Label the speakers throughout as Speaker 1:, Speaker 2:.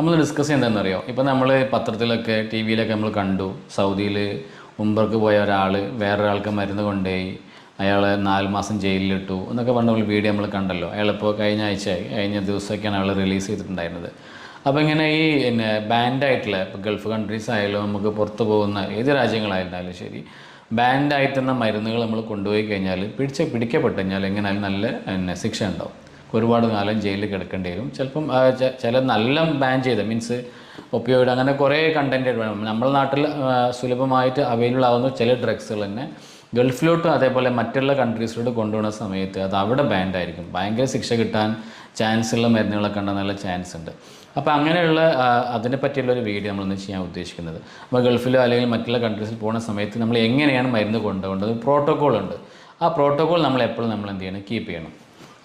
Speaker 1: നമ്മൾ ഡിസ്കസ് ചെയ്യുന്നത് അറിയോ ഇപ്പോൾ നമ്മൾ പത്രത്തിലൊക്കെ ടി വിയിലൊക്കെ നമ്മൾ കണ്ടു. സൗദിയിൽ ഉംബർക്ക് പോയ ഒരാൾ വേറൊരാൾക്ക് മരുന്ന് കൊണ്ടുപോയി അയാൾ നാല് മാസം ജയിലിലിട്ടു എന്നൊക്കെ പറഞ്ഞ ഒരു വീഡിയോ നമ്മൾ കണ്ടല്ലോ. അയാളിപ്പോൾ കഴിഞ്ഞ ആഴ്ച കഴിഞ്ഞ ദിവസമൊക്കെയാണ് അയാൾ റിലീസ് ചെയ്തിട്ടുണ്ടായിരുന്നത്. അപ്പോൾ ഇങ്ങനെ ഈ പിന്നെ ബാൻഡായിട്ടുള്ള ഇപ്പോൾ ഗൾഫ് കൺട്രീസ് ആയാലും നമുക്ക് പുറത്ത് പോകുന്ന ഏത് രാജ്യങ്ങളായിരുന്നാലും ശരി ബാൻഡായിട്ടുള്ള മരുന്നുകൾ നമ്മൾ കൊണ്ടുപോയി കഴിഞ്ഞാൽ പിടിച്ച് പിടിക്കപ്പെട്ട് കഴിഞ്ഞാൽ എങ്ങനെയാലും നല്ല പിന്നെ ശിക്ഷ ഉണ്ടാവും. ഒരുപാട് കാലം ജയിലിൽ കിടക്കേണ്ടി വരും. ചിലപ്പം ചില നല്ല ബാൻ ചെയ്ത മീൻസ് ഒപ്പിയോയിഡ് അങ്ങനെ കുറേ കണ്ടന്റ് നമ്മുടെ നാട്ടിൽ സുലഭമായിട്ട് അവൈലബിൾ ആവുന്ന ചില ഡ്രഗ്സുകൾ തന്നെ ഗൾഫിലോട്ടും അതേപോലെ മറ്റുള്ള കൺട്രീസിലോട്ട് കൊണ്ടുപോകുന്ന സമയത്ത് അത് അവിടെ ബാൻഡ് ആയിരിക്കും. ഭയങ്കര ശിക്ഷ കിട്ടാൻ ചാൻസ് ഉള്ള മരുന്നുകളൊക്കെ ഉണ്ടെന്നുള്ള ചാൻസ് ഉണ്ട്. അപ്പോൾ അങ്ങനെയുള്ള അതിനെ പറ്റിയുള്ള ഒരു വീഡിയോ നമ്മളൊന്ന് ചെയ്യാൻ ഉദ്ദേശിക്കുന്നത്. അപ്പോൾ ഗൾഫിലോ അല്ലെങ്കിൽ മറ്റുള്ള കൺട്രീസിൽ പോകുന്ന സമയത്ത് നമ്മൾ എങ്ങനെയാണ് മരുന്ന് കൊണ്ടുപോകേണ്ടത്? പ്രോട്ടോക്കോൾ ഉണ്ട്. ആ പ്രോട്ടോക്കോൾ നമ്മൾ എപ്പോഴും നമ്മൾ എന്ത് ചെയ്യണം? കീപ്പ് ചെയ്യണം.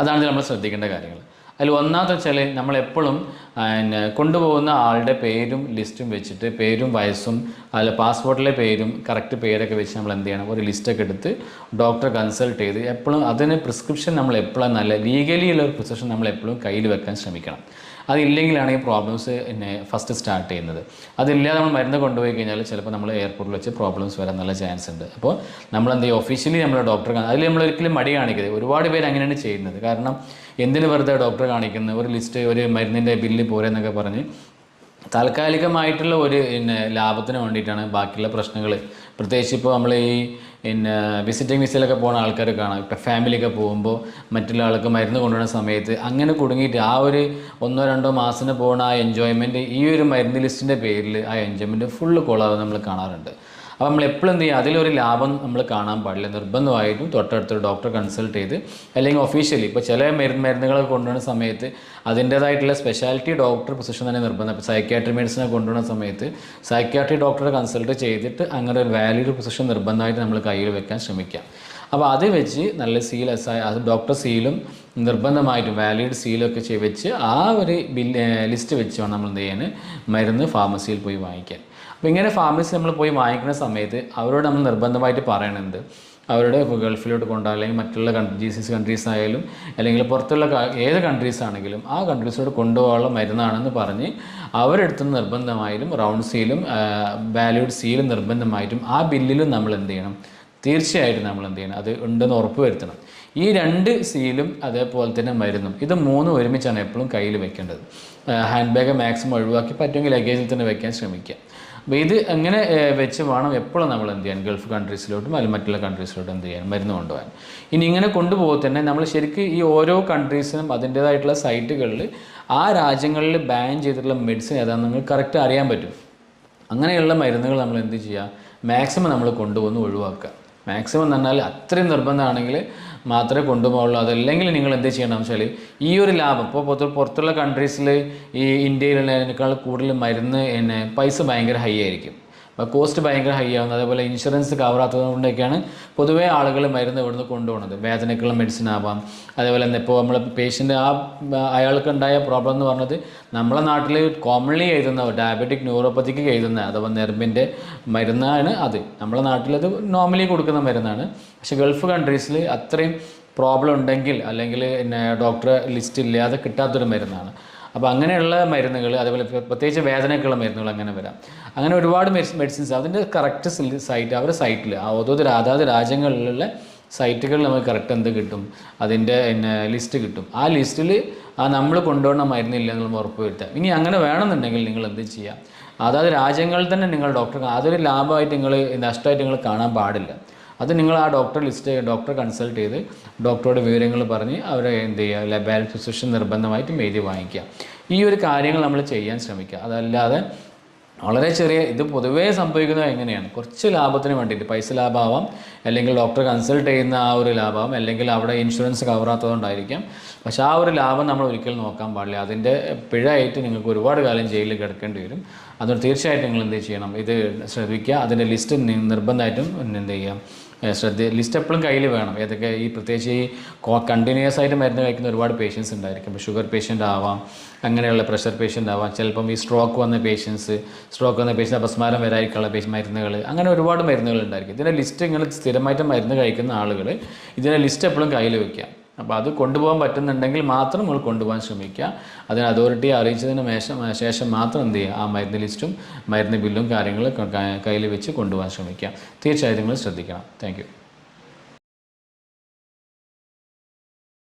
Speaker 1: അതാണ് നമ്മൾ ശ്രദ്ധിക്കേണ്ട കാര്യങ്ങൾ. അതിൽ ഒന്നാമത്തെ വെച്ചാൽ നമ്മളെപ്പോഴും പിന്നെ കൊണ്ടുപോകുന്ന ആളുടെ പേരും ലിസ്റ്റും വെച്ചിട്ട് പേരും വയസ്സും അതിൽ പാസ്പോർട്ടിലെ പേരും കറക്റ്റ് പേരൊക്കെ വെച്ച് നമ്മൾ എന്ത് ചെയ്യണം? ഒരു ലിസ്റ്റൊക്കെ എടുത്ത് ഡോക്ടറെ കൺസൾട്ട് ചെയ്ത് എപ്പോഴും അതിന് പ്രിസ്ക്രിപ്ഷൻ നമ്മൾ എപ്പോഴും നല്ല ലീഗലി ഉള്ള ഒരു പ്രിസ്ക്രിപ്ഷൻ നമ്മൾ എപ്പോഴും കയ്യിൽ വെക്കാൻ ശ്രമിക്കണം. അതില്ലെങ്കിലാണ് ഈ പ്രോബ്ലംസ് പിന്നെ ഫസ്റ്റ് സ്റ്റാർട്ട് ചെയ്യുന്നത്. അതില്ലാതെ നമ്മൾ മരുന്ന് കൊണ്ടുപോയി കഴിഞ്ഞാൽ ചിലപ്പോൾ നമ്മൾ എയർപോർട്ടിൽ വെച്ച് പ്രോബ്ലംസ് വരാൻ നല്ല ചാൻസ് ഉണ്ട്. അപ്പോൾ നമ്മൾ എന്ത് ചെയ്യും? ഒഫീഷ്യലി നമ്മൾ ഡോക്ടറെ അതിൽ നമ്മൾ ഒരിക്കലും മടി കാണിക്കരുത്. ഒരുപാട് പേര് അങ്ങനെയാണ് ചെയ്യുന്നത്. കാരണം എന്തിന് വെറുതെ ഡോക്ടർ കാണിക്കുന്നത് ഒരു ലിസ്റ്റ് ഒരു മരുന്നിന്റെ ബില്ല് പോരെന്നൊക്കെ പറഞ്ഞ് താൽക്കാലികമായിട്ടുള്ള ഒരു പിന്നെ ലാഭത്തിന് വേണ്ടിയിട്ടാണ് ബാക്കിയുള്ള പ്രശ്നങ്ങൾ. പ്രത്യേകിച്ച് ഇപ്പോൾ നമ്മൾ ഈ പിന്നെ വിസിറ്റിംഗ് വിസയിലൊക്കെ പോകുന്ന ആൾക്കാർ കാണാം. ഇപ്പോൾ ഫാമിലിയൊക്കെ പോകുമ്പോൾ മറ്റുള്ള ആൾക്ക് മരുന്ന് കൊണ്ടുവരുന്ന സമയത്ത് അങ്ങനെ കുടുങ്ങിയിട്ട് ആ ഒരു ഒന്നോ രണ്ടോ മാസത്തിന് പോകുന്ന ആ എൻജോയ്മെന്റ് ഈ ഒരു മരുന്ന് ലിസ്റ്റിന്റെ പേരിൽ ആ എൻജോയ്മെന്റ് ഫുള്ള് കൊളാവ് നമ്മൾ കാണാറുണ്ട്. അപ്പോൾ നമ്മൾ എപ്പോഴും എന്ത് ചെയ്യുക അതിലൊരു ലാഭം നമ്മൾ കാണാൻ പാടില്ല. നിർബന്ധമായിട്ടും തൊട്ടടുത്തൊരു ഡോക്ടറെ കൺസൾട്ട് ചെയ്ത് അല്ലെങ്കിൽ ഒഫീഷ്യലി ഇപ്പോൾ ചില മരുന്ന് മരുന്നുകളൊക്കെ കൊണ്ടുവരുന്ന സമയത്ത് അതിന്റേതായിട്ടുള്ള സ്പെഷ്യാലിറ്റി ഡോക്ടർ പൊസിഷൻ തന്നെ നിർബന്ധം. ഇപ്പോൾ സൈക്യാട്രി മെഡിസിനെ കൊണ്ടുവരുന്ന സമയത്ത് സൈക്യാട്രി ഡോക്ടറെ കൺസൾട്ട് ചെയ്തിട്ട് അങ്ങനെ ഒരു വാലിഡ് പൊസിഷൻ നിർബന്ധമായിട്ട് നമ്മൾ കയ്യിൽ വെക്കാൻ ശ്രമിക്കാം. അപ്പോൾ അത് വെച്ച് നല്ല സീൽ എസ് അത് ഡോക്ടർ സീലും നിർബന്ധമായിട്ടും വാലിഡ് സീലൊക്കെ ചെയ്ത് വെച്ച് ആ ഒരു ബില്ല് ലിസ്റ്റ് വെച്ച് വേണം നമ്മൾ എന്ത് ചെയ്യാൻ മരുന്ന് ഫാർമസിയിൽ പോയി വാങ്ങിക്കാൻ. അപ്പോൾ ഇങ്ങനെ ഫാർമസി നമ്മൾ പോയി വാങ്ങിക്കുന്ന സമയത്ത് അവരോട് നമ്മൾ നിർബന്ധമായിട്ട് പറയണത് അവരുടെ ഗൾഫിലോട്ട് കൊണ്ടുപോകുക അല്ലെങ്കിൽ മറ്റുള്ള country G C C countries ആയാലും അല്ലെങ്കിൽ പുറത്തുള്ള ഏത് കൺട്രീസ് ആണെങ്കിലും ആ കൺട്രീസിലോട്ട് കൊണ്ടുപോകാനുള്ള മരുന്നാണെന്ന് പറഞ്ഞ് അവരെടുത്ത് നിർബന്ധമായാലും റൗണ്ട് സീലും വാലിഡ് സീലും നിർബന്ധമായിട്ടും ആ ബില്ലിലും നമ്മൾ എന്ത് ചെയ്യണം? തീർച്ചയായിട്ടും നമ്മൾ എന്ത് ചെയ്യണം അത് ഉണ്ടെന്ന് ഉറപ്പ് വരുത്തണം. ഈ രണ്ട് സീലും അതേപോലെ തന്നെ മരുന്നും ഇത് മൂന്നും ഒരുമിച്ചാണ് എപ്പോഴും കയ്യിൽ വെക്കേണ്ടത്. ഹാൻഡ് ബാഗ് മാക്സിമം ഒഴിവാക്കി പറ്റുമെങ്കിൽ ലഗേജിൽ തന്നെ വെക്കാൻ ശ്രമിക്കുക. അപ്പോൾ ഇത് എങ്ങനെ വെച്ച് വേണം എപ്പോഴും നമ്മൾ എന്ത് ചെയ്യാൻ ഗൾഫ് കൺട്രീസിലോട്ടും അല്ലെങ്കിൽ മറ്റുള്ള കൺട്രീസിലോട്ടും എന്ത് ചെയ്യാൻ മരുന്ന് കൊണ്ടുപോകാൻ. ഇനി ഇങ്ങനെ കൊണ്ടുപോകുക തന്നെ നമ്മൾ ശരിക്കും ഈ ഓരോ കൺട്രീസിനും അതിന്റേതായിട്ടുള്ള സൈറ്റുകളിൽ ആ രാജ്യങ്ങളിൽ ബാൻ ചെയ്തിട്ടുള്ള മെഡിസിൻ ഏതാണെന്ന് നിങ്ങൾ കറക്റ്റ് അറിയാൻ പറ്റും. അങ്ങനെയുള്ള മരുന്നുകൾ നമ്മൾ എന്ത് ചെയ്യുക മാക്സിമം നമ്മൾ കൊണ്ടുപോകുന്ന ഒഴിവാക്കുക. മാക്സിമം എന്ന് പറഞ്ഞാൽ അത്രയും നിർബന്ധമാണെങ്കിൽ മാത്രമേ കൊണ്ടുപോകുള്ളൂ അതല്ലെങ്കിൽ നിങ്ങൾ എന്ത് ചെയ്യണം വെച്ചാൽ ഈ ഒരു ലാഭം ഇപ്പോൾ പുറത്ത് പുറത്തുള്ള കൺട്രീസിൽ ഈ ഇന്ത്യയിലുള്ളതിനേക്കാൾ കൂടുതൽ മരുന്ന് പിന്നെ പൈസ ഭയങ്കര ഹൈ ആയിരിക്കും. കോസ്റ്റ് ഭയങ്കര ഹൈ ആവുന്നത് അതേപോലെ ഇൻഷുറൻസ് കവറാത്തത് കൊണ്ടൊക്കെയാണ് പൊതുവേ ആളുകൾ മരുന്ന് ഇവിടുന്ന് കൊണ്ടുപോകുന്നത് വേദനയ്ക്കുള്ള മെഡിസിൻ ആവാം. അതേപോലെ തന്നെ ഇപ്പോൾ നമ്മൾ പേഷ്യന്റ് ആ അയാൾക്ക് ഉണ്ടായ പ്രോബ്ലം എന്ന് പറഞ്ഞത് നമ്മളെ നാട്ടിൽ കോമൺലി എഴുതുന്ന ഡയബറ്റിക് ന്യൂറോപ്പത്തിക്ക് എഴുതുന്ന അഥവാ നെർബിന്റെ മരുന്നാണ് അത്. നമ്മളെ നാട്ടിലത് നോർമലി കൊടുക്കുന്ന മരുന്നാണ്. പക്ഷേ ഗൾഫ് കൺട്രീസിൽ അത്രയും പ്രോബ്ലം ഉണ്ടെങ്കിൽ അല്ലെങ്കിൽ പിന്നെ ഡോക്ടറെ ലിസ്റ്റ് ഇല്ലാതെ കിട്ടാത്തൊരു മരുന്നാണ്. അപ്പോൾ അങ്ങനെയുള്ള മരുന്നുകൾ അതേപോലെ പ്ര- പ്രത്യേകിച്ച് വേദനയ്ക്കുള്ള മരുന്നുകൾ അങ്ങനെ വരാം. അങ്ങനെ ഒരുപാട് മെഡിസിൻസ് അതിന്റെ കറക്റ്റ് സൈറ്റ് അവരുടെ സൈറ്റിൽ അതത് അതാത് രാജ്യങ്ങളിലുള്ള സൈറ്റുകളിൽ നമുക്ക് കറക്റ്റ് എന്ത് കിട്ടും അതിന്റെ പിന്നെ ലിസ്റ്റ് കിട്ടും. ആ ലിസ്റ്റിൽ ആ നമ്മൾ കൊണ്ടുപോകുന്ന മരുന്നില്ല എന്ന് നമ്മൾ ഉറപ്പ് വരുത്താം ഇനി അങ്ങനെ വേണമെന്നുണ്ടെങ്കിൽ നിങ്ങൾ എന്ത് ചെയ്യാം അതാത് രാജ്യങ്ങളിൽ തന്നെ നിങ്ങൾ ഡോക്ടർ അതൊരു ലാഭമായിട്ട് നിങ്ങൾ നഷ്ടമായിട്ട് നിങ്ങൾ കാണാൻ പാടില്ല. അത് നിങ്ങൾ ആ ഡോക്ടർ ലിസ്റ്റ് ഡോക്ടർ കൺസൾട്ട് ചെയ്ത് ഡോക്ടറുടെ വിവരങ്ങൾ പറഞ്ഞ് അവരെ എന്ത് ചെയ്യുക? ലബാൽ പ്രിസ്ക്രിപ്ഷൻ നിർബന്ധമായിട്ടും എഴുതി വാങ്ങിക്കുക. ഈ ഒരു കാര്യങ്ങൾ നമ്മൾ ചെയ്യാൻ ശ്രമിക്കുക. അതല്ലാതെ വളരെ ചെറിയ ഇത് പൊതുവേ സംഭവിക്കുന്നത് എങ്ങനെയാണ്? കുറച്ച് ലാഭത്തിന് വേണ്ടിയിട്ട് പൈസ ലാഭമാവാം അല്ലെങ്കിൽ ഡോക്ടർ കൺസൾട്ട് ചെയ്യുന്ന ആ ഒരു ലാഭം അല്ലെങ്കിൽ അവിടെ ഇൻഷുറൻസ് കവറാത്തതുകൊണ്ടായിരിക്കാം പക്ഷെ ആ ഒരു ലാഭം നമ്മൾ ഒരിക്കലും നോക്കാൻ പാടില്ല. അതിന്റെ പിഴയായിട്ട് നിങ്ങൾക്ക് ഒരുപാട് കാലം ജയിലിൽ കിടക്കേണ്ടി വരും. അതുകൊണ്ട് തീർച്ചയായിട്ടും നിങ്ങൾ എന്ത് ചെയ്യണം? ഇത് ശ്രദ്ധിക്കുക. അതിന്റെ ലിസ്റ്റ് നിർബന്ധമായിട്ടും എന്ത് ചെയ്യാം ശ്രദ്ധ ലിസ്റ്റ് എപ്പോഴും കയ്യിൽ വേണം. ഏതൊക്കെ ഈ പ്രത്യേകിച്ച് ഈ കണ്ടിന്യൂസ് ആയിട്ട് മരുന്ന് കഴിക്കുന്ന ഒരുപാട് പേഷ്യൻസ് ഉണ്ടായിരിക്കും. ഇപ്പോൾ ഷുഗർ പേഷ്യന്റ് ആവാം അങ്ങനെയുള്ള പ്രഷർ പേഷ്യന്റ് ആവാം. ചിലപ്പം ഈ സ്ട്രോക്ക് വന്ന പേഷ്യൻസ് സ്ട്രോക്ക് വന്ന പേഷ്യന്റ് അപസ്മാരം വരാതിരിക്കാനുള്ള പേഷ്യൻ മരുന്നുകൾ അങ്ങനെ ഒരുപാട് മരുന്നുകൾ ഉണ്ടായിരിക്കും. ഇതിന്റെ ലിസ്റ്റ് നിങ്ങൾ സ്ഥിരമായിട്ട് മരുന്ന് കഴിക്കുന്ന ആളുകൾ ഇതിന്റെ ലിസ്റ്റ് എപ്പോഴും കയ്യിൽ വെക്കുക. അപ്പോൾ അത് കൊണ്ടുപോകാൻ പറ്റുന്നുണ്ടെങ്കിൽ മാത്രം നമ്മൾ കൊണ്ടുപോകാൻ ശ്രമിക്കുക. അതിന് അതോറിറ്റിയെ അറിയിച്ചതിന് ശേഷം മാത്രം എന്ത് ചെയ്യുക? ആ മരുന്ന് ലിസ്റ്റും മരുന്ന് ബില്ലും കാര്യങ്ങളും കയ്യിൽ വെച്ച് കൊണ്ടുപോകാൻ ശ്രമിക്കുക. തീർച്ചയായും നിങ്ങൾ ശ്രദ്ധിക്കണം. താങ്ക്